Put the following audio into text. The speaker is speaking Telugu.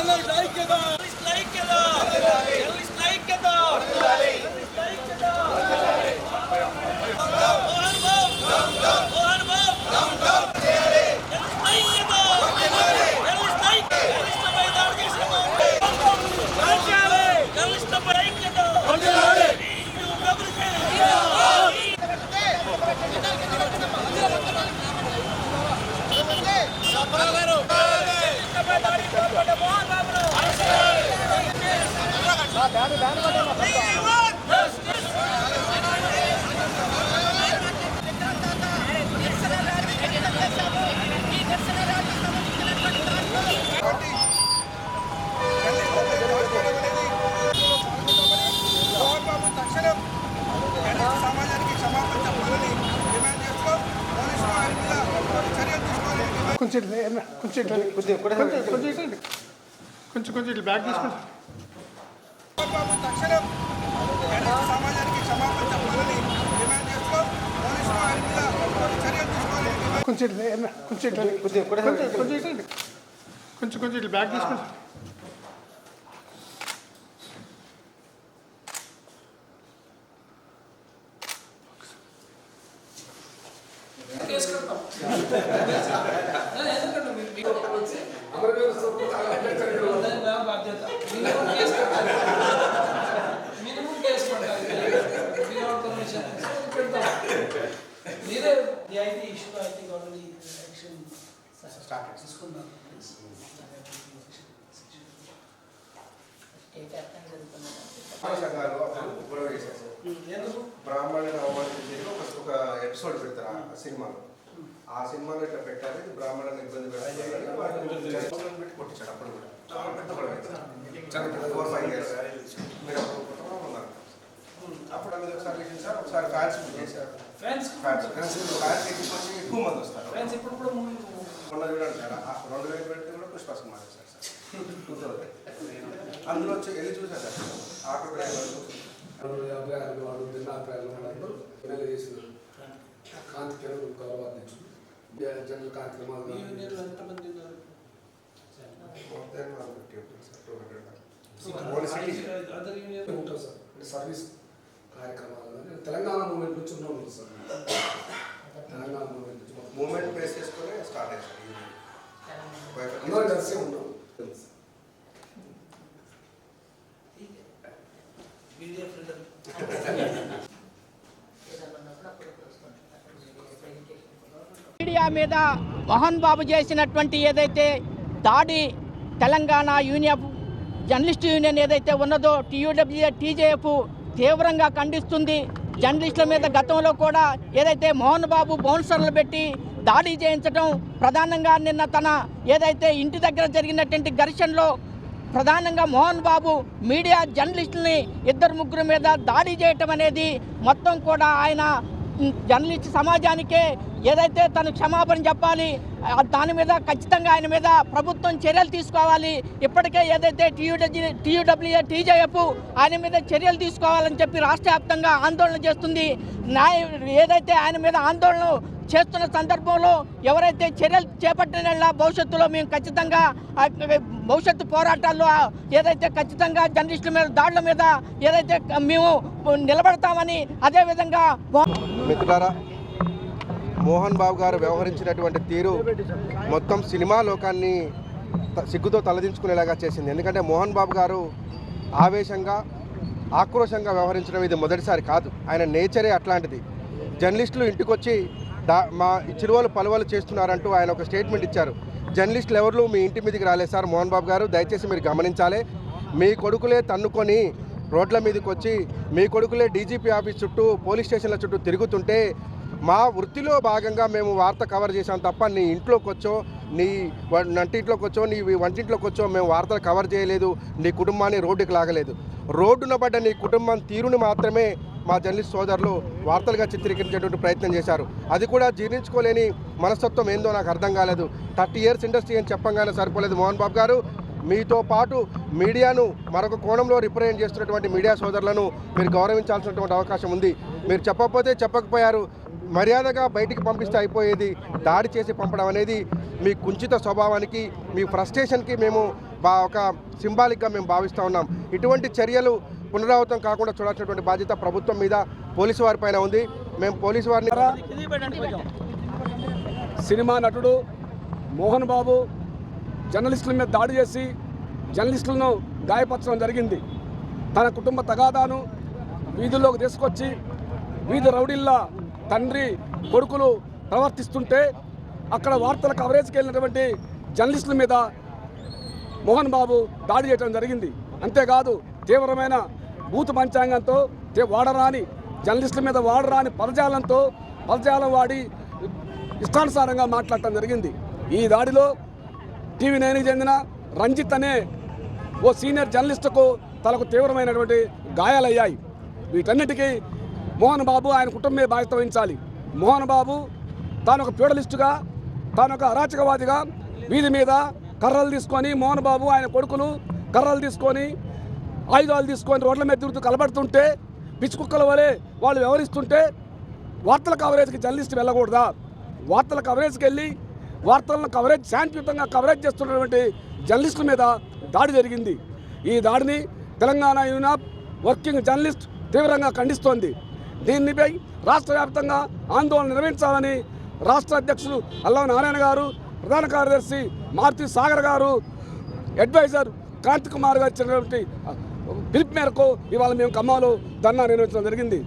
జర్నలిస్ట్ ఐక్యత ఐక్యత జర్నలిస్ట్ ఐక్యత జర్నలిస్ట్ ఐక్యత మోహన్ బాబు మోహన్ బాబు జర్నలిస్ట్ ఐక్యత జర్నలిస్ట్ ఐక్యత జర్నలిస్టులపై దాడి చేసిన జర్నలిస్టులపై ఐక్యత ఈ ప్రభుత్వం జర్నలిస్టులపై దాడి పాల్పడ్డ మోహన్ బాబును మోహన్ బాబు తక్షణం జర్నలిస్ట్ సమాజానికి క్షమాపణ చెప్పాలని డిమాండ్ చేస్తూ పోలీసులు ఆయన మీద చర్యలు తీసుకోవాలని డిమాండ్ కొంచెం కొంచెం కొంచెం కొంచెం కొంచెం బ్యాగ్ తీసుకుంటాం మోహన్ బాబు తక్షణం జర్నలిస్ట్ సమాజానికి క్షమాపణ చెప్పాలని డిమాండ్ చేస్తూ పోలీసులు ఆయన మీద చర్యలు తీసుకోవాలని డిమాండ్ కొంచెం ఇట్లా ఏమన్నా, కొంచెం ఇట్లా కొంచెం కొంచెం ఇట్లా కొంచెం కొంచెం ఇట్లా బ్యాగ్ తీసుకుంటా మినిమం స్టార్ట్ చేశారు సార్. ఎందుకు బ్రాహ్మణుని అవమానించేది ఒక ఒక ఎపిసోడ్ పెడతారు? ఆ సినిమాలో. ఆ సినిమాలో ఇట్లా పెట్టారు ఇది బ్రాహ్మణుని ఇబ్బంది చరిత్రలో పెట్టి కొట్టించాడు అప్పుడు కూడా. చాలా పెద్ద గొడవ అయింది సార్. చాలా పెద్ద ఫోర్ ఫైవ్ ఇయర్స్ మీరు అప్పుడు ఉన్నారు అప్పుడు మీద ఒకసారి సార్ ఒకసారి ఫ్యాన్స్ చేశారు? ఫ్రెండ్స్ ఫ్యాన్స్ ఫ్యాన్స్ ఫ్యాన్స్ ఎక్కువ మంది వస్తారు ఫ్రెండ్స్ ఇప్పుడు కూడా మొన్న చూడండి సార్ ఆ రెండు వేలు పెడితే కూడా పుష్ప సినిమా చేశారు సార్. కుదరదు. అందులో వచ్చి వెళ్ళి చూసారు సార్. ఆటో డ్రైవర్లు రెండు యాభై ఆరు వాడు భిన్నాభిప్రాయాలు ఉన్నప్పుడు ఎమ్మెల్యే చేసిన కాంతి కిరణ్ గౌరవ అధ్యక్షుడు. జనరల్ కార్యక్రమాలు సార్. సర్వీస్ కార్యక్రమాలు తెలంగాణ మూమెంట్ నుంచి ఉన్నాం సార్. తెలంగాణ మూమెంట్ నుంచి మూమెంట్ బేస్ చేసుకుని స్టార్ట్ కలిసి ఉన్నాం. మీడియా మీద మోహన్ బాబు చేసినటువంటి ఏదైతే దాడి తెలంగాణ యూనియన్ జర్నలిస్ట్ యూనియన్ ఏదైతే ఉన్నదో టీయూడబ్ల్యూఏ టీజేఎఫ్ తీవ్రంగా ఖండిస్తుంది. జర్నలిస్టుల మీద గతంలో కూడా ఏదైతే మోహన్ బాబు బౌన్సర్లు పెట్టి దాడి చేయించడం ప్రధానంగా నిన్న తన ఏదైతే ఇంటి దగ్గర జరిగినటువంటి ఘర్షణలో ప్రధానంగా మోహన్ బాబు మీడియా జర్నలిస్టుల్ని ఇద్దరు ముగ్గురు మీద దాడి చేయటం అనేది మొత్తం కూడా ఆయన జర్నలిస్ట్ సమాజానికే ఏదైతే తను క్షమాపణ చెప్పాలి దాని మీద ఖచ్చితంగా ఆయన మీద ప్రభుత్వం చర్యలు తీసుకోవాలి. ఇప్పటికే ఏదైతే టీయూడబ్ల్యూ టీయూడబ్ల్యూఏ టీజేఎఫ్ ఆయన మీద చర్యలు తీసుకోవాలని చెప్పి రాష్ట్ర వ్యాప్తంగా ఆందోళన చేస్తుంది. న్యాయ ఏదైతే ఆయన మీద ఆందోళన చేస్తున్న సందర్భంలో ఎవరైతే చర్యలు చేపట్టిన భవిష్యత్తులో మేము ఖచ్చితంగా భవిష్యత్తు పోరాటాల్లో ఏదైతే ఖచ్చితంగా జర్నలిస్టుల మీద దాడుల మీద ఏదైతే మేము నిలబడతామని అదేవిధంగా మిత్రులారా మోహన్ బాబు గారు వ్యవహరించినటువంటి తీరు మొత్తం సినిమా లోకాన్ని త- సిగ్గుతో తలదించుకునేలాగా చేసింది. ఎందుకంటే మోహన్ బాబు గారు ఆవేశంగా ఆక్రోశంగా వ్యవహరించడం ఇది మొదటిసారి కాదు. ఆయన నేచరే అట్లాంటిది. జర్నలిస్టులు ఇంటికొచ్చి దా మా చిరువలు పలువలు చేస్తున్నారంటూ ఆయన ఒక స్టేట్మెంట్ ఇచ్చారు. జర్నలిస్టులు ఎవరు మీ ఇంటి మీదకి రాలేదు సార్ మోహన్ బాబు గారు. దయచేసి మీరు గమనించాలి. మీ కొడుకులే తన్నుకొని రోడ్ల మీదకి వచ్చి మీ కొడుకులే డీజీపీ ఆఫీస్ చుట్టూ పోలీస్ స్టేషన్ల చుట్టూ తిరుగుతుంటే మా వృత్తిలో భాగంగా మేము వార్త కవర్ చేసాం తప్ప నీ ఇంట్లోకి వచ్చో నీ వ- నంటింట్లోకి వచ్చో నీ వంటింట్లోకి వచ్చో మేము వార్తలు కవర్ చేయలేదు నీ కుటుంబాన్ని రోడ్డుకి లాగలేదు. రోడ్డున పడ్డ నీ కుటుంబం తీరుని మాత్రమే మా జర్నలిస్ట్ సోదరులు వార్తలుగా చిత్రీకరించేటువంటి ప్రయత్నం చేశారు. అది కూడా జీర్ణించుకోలేని మనస్తత్వం ఏందో నాకు అర్థం కాలేదు. థర్టీ ఇయర్స్ ఇండస్ట్రీ అని చెప్పంగానే సరిపోలేదు మోహన్ బాబు గారు. మీతో పాటు మీడియాను మరొక కోణంలో రిప్రజెంట్ చేస్తున్నటువంటి మీడియా సోదరులను మీరు గౌరవించాల్సినటువంటి అవకాశం ఉంది. మీరు చెప్పకపోతే చెప్పకపోయారు. మర్యాదగా బయటికి పంపిస్తే అయిపోయేది. దాడి చేసి పంపడం అనేది మీ కుంచిత స్వభావానికి మీ ఫ్రస్ట్రేషన్కి మేము బా ఒక సింబాలిక్గా మేము భావిస్తూ ఉన్నాం. ఇటువంటి చర్యలు పునరావృతం కాకుండా చూడాల్సినటువంటి బాధ్యత ప్రభుత్వం మీద పోలీసు వారిపైన ఉంది. మేము పోలీసు వారిని సినిమా నటుడు మోహన్ బాబు జర్నలిస్టుల మీద దాడి చేసి జర్నలిస్టులను గాయపరచడం జరిగింది. తన కుటుంబ తగాదాను వీధుల్లోకి తీసుకొచ్చి వీధి రౌడీల్లా తండ్రి కొడుకులు ప్రవర్తిస్తుంటే అక్కడ వార్తల కవరేజ్కి వెళ్ళినటువంటి జర్నలిస్టుల మీద మోహన్ బాబు దాడి చేయడం జరిగింది. అంతేకాదు తీవ్రమైన బూత్ పంచాంగంతో వాడరాని జర్నలిస్టుల మీద వాడరాని పదజాలంతో పదజాలం వాడి ఇష్టానుసారంగా మాట్లాడటం జరిగింది. ఈ దాడిలో టీవీ నైన్కి చెందిన రంజిత్ అనే ఓ సీనియర్ జర్నలిస్టుకు తనకు తీవ్రమైనటువంటి గాయాలయ్యాయి. వీటన్నిటికీ మోహన్ బాబు ఆయన కుటుంబమే బాధ్యత వహించాలి. మోహన్ బాబు తాను ఒక ప్యూడలిస్టుగా తాను ఒక అరాచకవాదిగా వీధి మీద కర్రలు తీసుకొని మోహన్ బాబు ఆయన కొడుకులు కర్రలు తీసుకొని ఆయుధాలు తీసుకొని రోడ్ల మీద తిరుగుతూ కలబడుతుంటే పిచ్చి కుక్కల వలె వాళ్ళు వ్యవహరిస్తుంటే వార్తల కవరేజ్కి జర్నలిస్ట్ వెళ్ళకూడదా? వార్తల కవరేజ్కి వెళ్ళి వార్తలను కవరేజ్ శాంతియుతంగా కవరేజ్ చేస్తున్నటువంటి జర్నలిస్టుల మీద దాడి జరిగింది. ఈ దాడిని తెలంగాణ యూనాప్ వర్కింగ్ జర్నలిస్ట్ తీవ్రంగా ఖండిస్తోంది. దీనిపై రాష్ట్ర వ్యాప్తంగా ఆందోళన నిర్వహించాలని రాష్ట్ర అధ్యక్షులు అల్లా నారాయణ గారు ప్రధాన కార్యదర్శి మారుతి సాగర్ గారు అడ్వైజర్ కాంతి కుమార్ గారు ఇచ్చినటువంటి పిలుపు మేరకు ఇవాళ మేము ఖమ్మంలో ధర్నా నిర్వహించడం జరిగింది.